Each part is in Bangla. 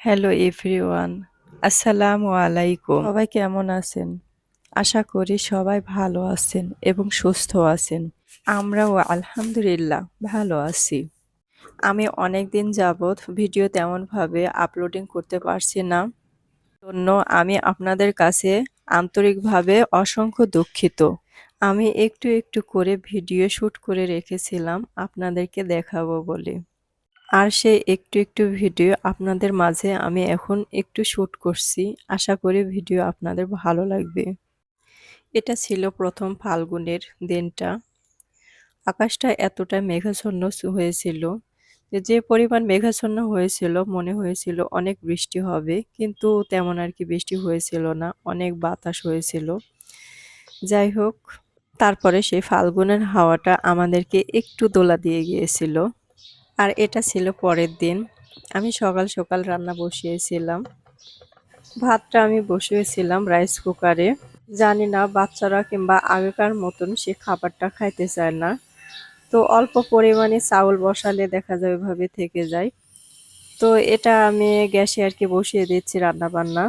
হ্যালো এভরিওয়ান আসসালামু আলাইকুম সবাই কেমন আছেন? আশা করি সবাই ভালো আছেন এবং সুস্থ আছেন। আমরাও আলহামদুলিল্লাহ ভালো আছি। আমি অনেক দিন যাবৎ ভিডিও তেমনভাবে আপলোডিং করতে পারছি না। জন্য আমি আপনাদের কাছে আন্তরিকভাবে অসংখ্য দুঃখিত। আমি একটু একটু করে ভিডিও শ্যুট করে রেখেছিলাম আপনাদেরকে দেখাবো বলে। আর সেই একটু একটু ভিডিও আপনাদের মাঝে আমি এখন একটু শ্যুট করছি। আশা করি ভিডিও আপনাদের ভালো লাগবে। এটা ছিল প্রথম ফাল্গুনের দিনটা। আকাশটা এতটা মেঘাচ্ছন্ন হয়েছিল যে পরিমাণ মেঘাচ্ছন্ন হয়েছিল, মনে হয়েছিল অনেক বৃষ্টি হবে, কিন্তু তেমন আর কি বৃষ্টি হয়েছিল না, অনেক বাতাস হয়েছিল। যাই হোক, তারপরে সেই ফাল্গুনের হাওয়াটা আমাদেরকে একটু দোলা দিয়ে গিয়েছিল। আর এটা ছিল পরের দিন। আমি সকাল সকাল রান্না বসিয়েছিলাম। ভাতটা আমি বসিয়েছিলাম রাইস কুকারে জানি না বাচ্চারা কিংবা আগেকার মতন সে খাবারটা খাইতে চায় না। তো অল্প পরিমাণে চাউল বসালে দেখা যায় ওইভাবে থেকে যায়। তো এটা আমি গ্যাসে আর কি বসিয়ে দিচ্ছি রান্না বান্না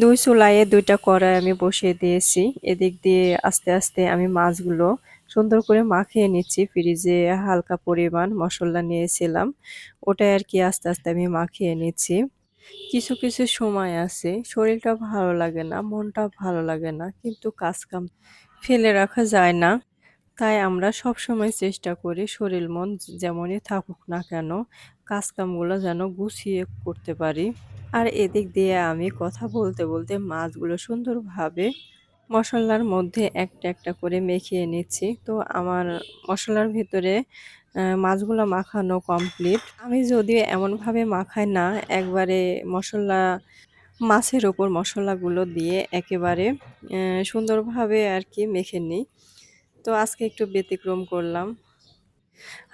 দুই চুলাইয়ে দুইটা কড়াই আমি বসিয়ে দিয়েছি। এদিক দিয়ে আস্তে আস্তে আমি মাছগুলো সুন্দর করে মাখিয়ে নিচ্ছি ফ্রিজে হালকা পরিমাণ মশলা নিয়েছিলাম। ওটাই আর কি আস্তে আস্তে আমি মাখিয়ে নিচ্ছি। কিছু কিছু সময় আছে শরীরটা ভালো লাগে না মনটা ভালো লাগে না, কিন্তু কাজ কাম ফেলে রাখা যায় না। তাই আমরা সব সময় চেষ্টা করি শরীর মন যেমনই থাকুক না কেন কাজ কামগুলো যেন গুছিয়ে করতে পারি। আর এদিক দিয়ে আমি কথা বলতে বলতে মাছগুলো সুন্দরভাবে মশলার মধ্যে একটা একটা করে মেখিয়ে নিচ্ছি। তো আমার মশলার ভিতরে মাছগুলো মাখানো কমপ্লিট আমি যদিও এমনভাবে মাখাই না, একবারে মশলা, মাছের ওপর মশলাগুলো দিয়ে একেবারে সুন্দরভাবে আর কি মেখে নিই। তো আজকে একটু ব্যতিক্রম করলাম।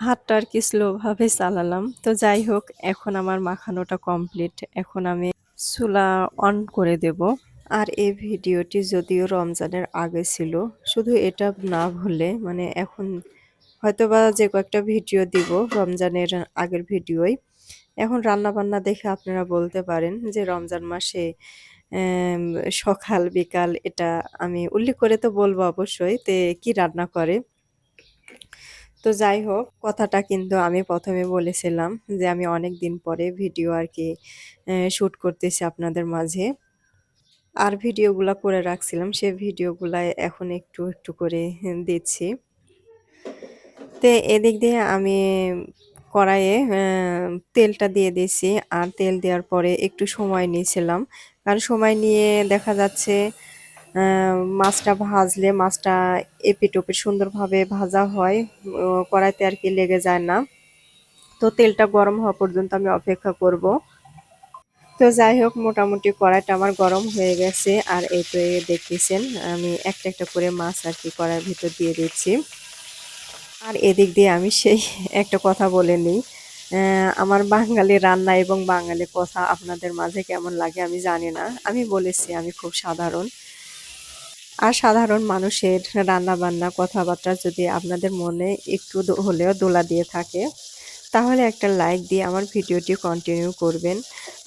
হাতটা আর কি স্লোভাবে চালালাম। তো যাই হোক, এখন আমার মাখানোটা কমপ্লিট এখন আমি চুলা অন করে দেব। আর এই ভিডিওটি যদিও রমজানের আগে ছিল, শুধু এটা না ভুলে মানে এখন হয়তোবা যে কয়েকটা ভিডিও দিব রমজানের আগের ভিডিওই। এখন রান্না বান্না দেখে আপনারা বলতে পারেন যে রমজান মাসে সকাল, বিকাল এটা আমি উল্লেখ করে তো বলব অবশ্যই তে কি রান্না করে। তো যাই হোক, কথাটা কিন্তু আমি প্রথমে বলেছিলাম যে আমি অনেক দিন পরে ভিডিও আর কি শ্যুট করতেছি আপনাদের মাঝে। আর ভিডিওগুলো করে রাখছিলাম, সে ভিডিওগুলাই এখন একটু একটু করে দিচ্ছি। তো এদিক দিয়ে আমি কড়াইয়ে তেলটা দিয়ে দিয়েছি। আর তেল দেওয়ার পরে একটু সময় নিয়েছিলাম। কারণ সময় নিয়ে দেখা যাচ্ছে মাছটা ভাজলে মাছটা এপিট ওপিট সুন্দরভাবে ভাজা হয়। কড়াইতে আর কি লেগে যায় না। তো তেলটা গরম হওয়া পর্যন্ত আমি অপেক্ষা করব। তো যাই হোক, মোটামুটি কড়াইটা আমার গরম হয়ে গেছে। আর এই তো দেখতেছেন, আমি একটা একটা করে মাছ আর কি কড়াইয়ের ভিতর দিয়ে দিচ্ছি। আর এদিক দিয়ে আমি সেই একটা কথা বলে নিই। আমার বাঙালি রান্না এবং বাঙালি কথা আপনাদের মাঝে কেমন লাগে আমি জানি না। আমি বলেছি আমি খুব সাধারণ। আর সাধারণ মানুষের রান্না বান্না কথাবার্তা যদি আপনাদের মনে একটু হলেও দোলা দিয়ে থাকে, তাহলে একটা লাইক দিয়ে আমার ভিডিওটি কন্টিনিউ করবেন।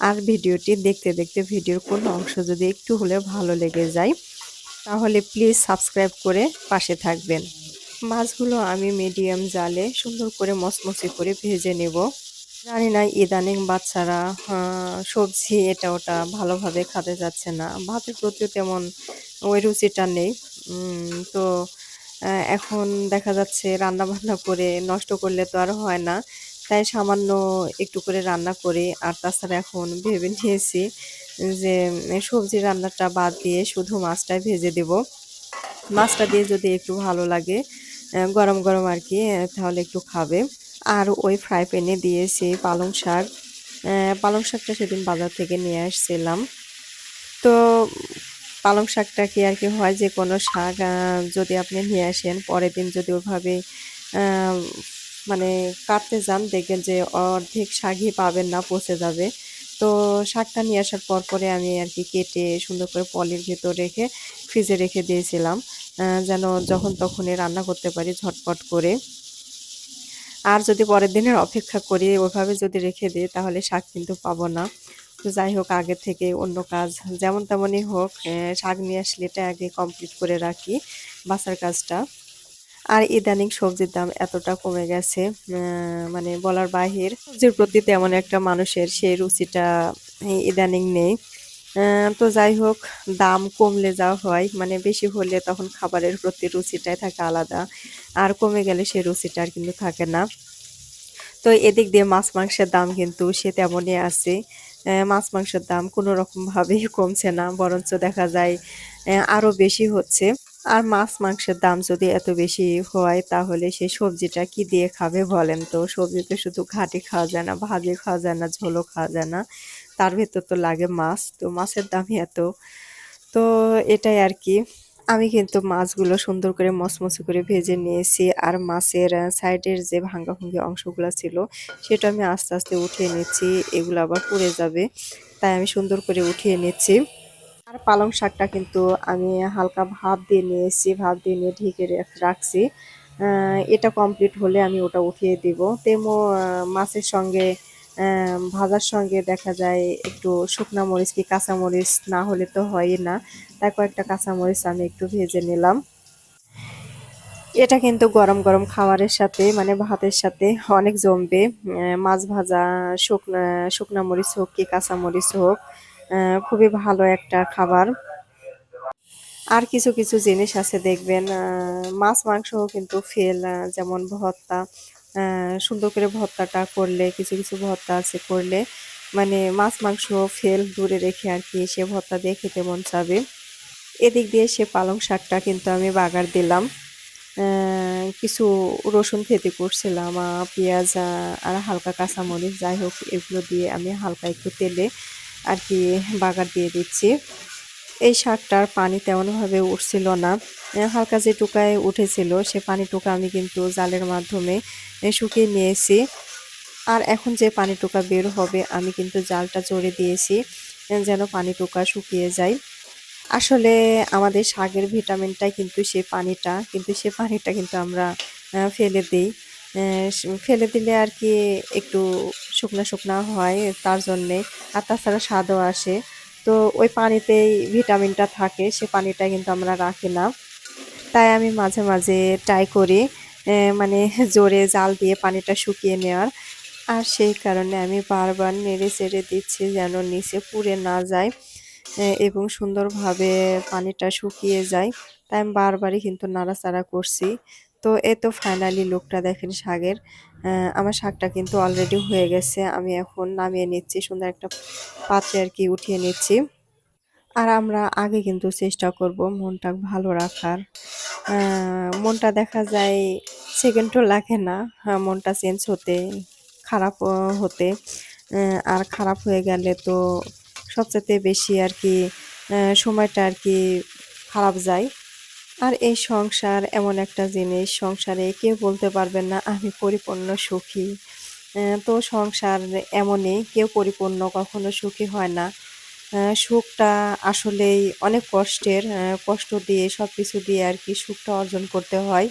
আর ভিডিওটি দেখতে দেখতে ভিডিওর কোনো অংশ যদি একটু হলেও ভালো লেগে যায়, তাহলে প্লিজ সাবস্ক্রাইব করে পাশে থাকবেন। মাছগুলো আমি মিডিয়াম জালে সুন্দর করে মচমচে করে ভেজে নেব। জানি না ইদানিং বাচ্চারা সবজি এটা ওটা ভালোভাবে খাতে যাচ্ছে না। ভাতের প্রতিও তেমন ওই রুচিটা নেই। তো এখন দেখা যাচ্ছে রান্না বান্না করে নষ্ট করলে তো আর হয় না। তাই সামান্য একটু করে রান্না করি। আর তাছাড়া এখন ভেবে নিয়েছি যে, সবজি রান্নাটা বাদ দিয়ে শুধু মাছটাই ভেজে দেব। মাছটা দিয়ে যদি একটু ভালো লাগে, গরম গরম আর কি, তাহলে একটু খাবে। আর ওই ফ্রাই প্যানে দিয়েছি পালং শাক পালং শাকটা সেদিন বাজার থেকে নিয়ে আসছিলাম। তো পালং শাকটা কি আর কি হয় যে কোনো শাক যদি আপনি নিয়ে আসেন, পরের দিন যদি ওভাবে মানে কাটতে যান, দেখবেন যে অর্ধেক শাকই পাবেন না, পচে যাবে। তো শাকটা নিয়ে আসার পর পরে আমি আর কি কেটে সুন্দর করে পলির ভেতর রেখে ফ্রিজে রেখে দিয়েছিলাম। যেন যখন তখনই রান্না করতে পারি ঝটপট করে। আর যদি পরের দিনের অপেক্ষা করি ওইভাবে যদি রেখে দিই, তাহলে শাক কিন্তু পাবো না। তো যাই হোক, আগে থেকে অন্য কাজ যেমন তেমনই হোক শাক নিয়ে আসলে এটা আগে কমপ্লিট করে রাখি, বাসার কাজটা। আর ইদানিং সবজির দাম এতটা কমে গেছে মানে বলার বাহির সবজির প্রতি তেমন একটা মানুষের সেই রুচিটা ইদানিং নেই। তো যাই হোক, দাম কমলে যা হয় মানে বেশি হলে তখন খাবারের প্রতি রুচিটাই থাকে আলাদা, আর কমে গেলে সেই রুচিটা আর কিন্তু থাকে না। তো এদিক দিয়ে মাছ মাংসের দাম কিন্তু সে তেমনই আছে মাছ মাংসের দাম কোনো রকম ভাবেই কমছে না, বরঞ্চ দেখা যায় আরও বেশি হচ্ছে। আর মাছ মাংসের দাম যদি এত বেশি হয়, তাহলে সে সবজিটা কি দিয়ে খাবে বলেন তো? সবজিতে শুধু ঘাটি খাওয়া যায় না, ভাজি খাওয়া যায় না, ঝোলও খাওয়া যায় না। তার ভেতর তো লাগে মাছ, তো মাছের দামই এত। তো এটাই আর কি। আমি কিন্তু মাছগুলো সুন্দর করে মচমচে করে ভেজে নিয়েছি, আর মাছের সাইডের যে ভাঙ্গা ভুঙ্গি অংশগুলো ছিল, সেটা আমি আস্তে আস্তে উঠিয়ে নিচ্ছি। এগুলো আবার পুড়ে যাবে, তাই আমি সুন্দর করে উঠিয়ে নিচ্ছি। আর পালং শাকটা কিন্তু আমি হালকা ভাপ দিয়ে নিয়েছি ভাপ দিয়ে নিয়ে ঢেকে রেখ- রাখছি। এটা কমপ্লিট হলে আমি ওটা উঠিয়ে দিব। তেমো মাছের সঙ্গে ভাজার সঙ্গে দেখা যায় একটু শুকনা মরিচ কি কাঁচামরিচ না হলে তো হয়ই না। তাই কয়েকটা কাঁচামরিচ আমি একটু ভেজে নিলাম। এটা কিন্তু গরম গরম খাবারের সাথে মানে ভাতের সাথে অনেক জমবে। মাছ ভাজা, শুকনা শুকনা মরিচ হোক কি কাঁচামরিচ হোক খুবই ভালো একটা খাবার। আর কিছু কিছু জিনিস আছে দেখবেন মাছ মাংসও কিন্তু ফেল যেমন আহ, সুন্দর করে ভর্তাটা করলে কিছু কিছু ভর্তা আছে করলে মানে মাছ মাংস ফেল দূরে রেখে আর কি সে ভর্তা দিয়ে খেতে মন চাবে। এদিক দিয়ে সে পালং শাকটা কিন্তু আমি বাগার দিলাম। কিছু রসুন থেতে করছিলাম পেঁয়াজ আর হালকা কাঁচামরিচ যাই হোক এগুলো দিয়ে আমি হালকা একটু তেলে আর কি বাগার দিয়ে দিচ্ছি। এই শাকটার পানি তেমনভাবে উঠছিল না। হালকা যে টুকায় উঠেছিল, সে পানিটুকু আমি কিন্তু জালের মাধ্যমে শুকিয়ে নিয়েছি। আর এখন যে পানি পানিটুকা বের হবে, আমি কিন্তু জালটা জোরে দিয়েছি যেন পানিটুকা শুকিয়ে যায়। আসলে আমাদের শাকের ভিটামিনটাই কিন্তু সে পানিটা, কিন্তু সে পানিটা কিন্তু আমরা ফেলে দিই। ফেলে দিলে আর কি একটু শুকনা শুকনা হয় তার জন্যে। আর তাছাড়া স্বাদও আসে। তো ওই পানিতেই ভিটামিনটা থাকে, সে পানিটা কিন্তু আমরা রাখি না। তাই আমি মাঝে মাঝে ট্রাই করি মানে জোরে জাল দিয়ে পানিটা শুকিয়ে নেওয়ার। আর সেই কারণে আমি বারবার নেড়ে চেড়ে দিচ্ছি যেন নিচে পুড়ে না যায় এবং সুন্দরভাবে পানিটা শুকিয়ে যায়। তাই আমি বারবারই কিন্তু নাড়াচাড়া করছি। তো এ তো ফাইনালি লুকটা দেখেন শাকের। আমার শাকটা কিন্তু অলরেডি হয়ে গেছে। আমি এখন নামিয়ে নিচ্ছি সুন্দর একটা পাত্রে আর কি উঠিয়ে নিচ্ছি। আর আমরা আগে কিন্তু চেষ্টা করব মনটা ভালো রাখার। মনটা দেখা যায় সেকেন্ডও লাগে না। আহ, মনটা চেঞ্জ হতে খারাপ হতে। আর খারাপ হয়ে গেলে তো সবচেয়ে বেশি আর কি সময়টা আর কি খারাপ যায়। আর এই সংসার এমন একটা জিনিস, সংসারে কেউ বলতে পারবেন না, আমি পরিপূর্ণ সুখী। তো সংসার এমনই, কেউ পরিপূর্ণ কখনো সুখী হয় না। সুখটা আসলেই অনেক কষ্টের কষ্ট দিয়ে সব কিছু দিয়ে আর কি সুখটা অর্জন করতে হয়।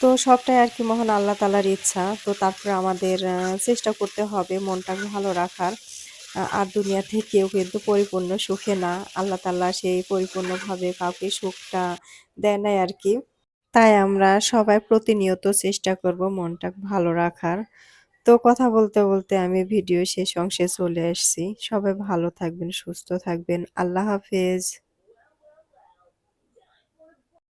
তো সবটাই আর কি মহান আল্লাহ তালার ইচ্ছা। তো তারপরে আমাদের চেষ্টা করতে হবে মনটাকে ভালো রাখার। আর দুনিয়াতে কেউ কিন্তু পরিপূর্ণ সুখে না। আল্লাহ তাল্লাহ সেই পরিপূর্ণভাবে কাউকে সুখটা দেয় নাই আর কি। তাই আমরা সবাই প্রতিনিয়ত চেষ্টা করব মনটা ভালো রাখার। তো কথা বলতে বলতে আমি ভিডিও শেষ অংশে চলে আসছি সবাই ভালো থাকবেন, সুস্থ থাকবেন। আল্লাহ হাফেজ।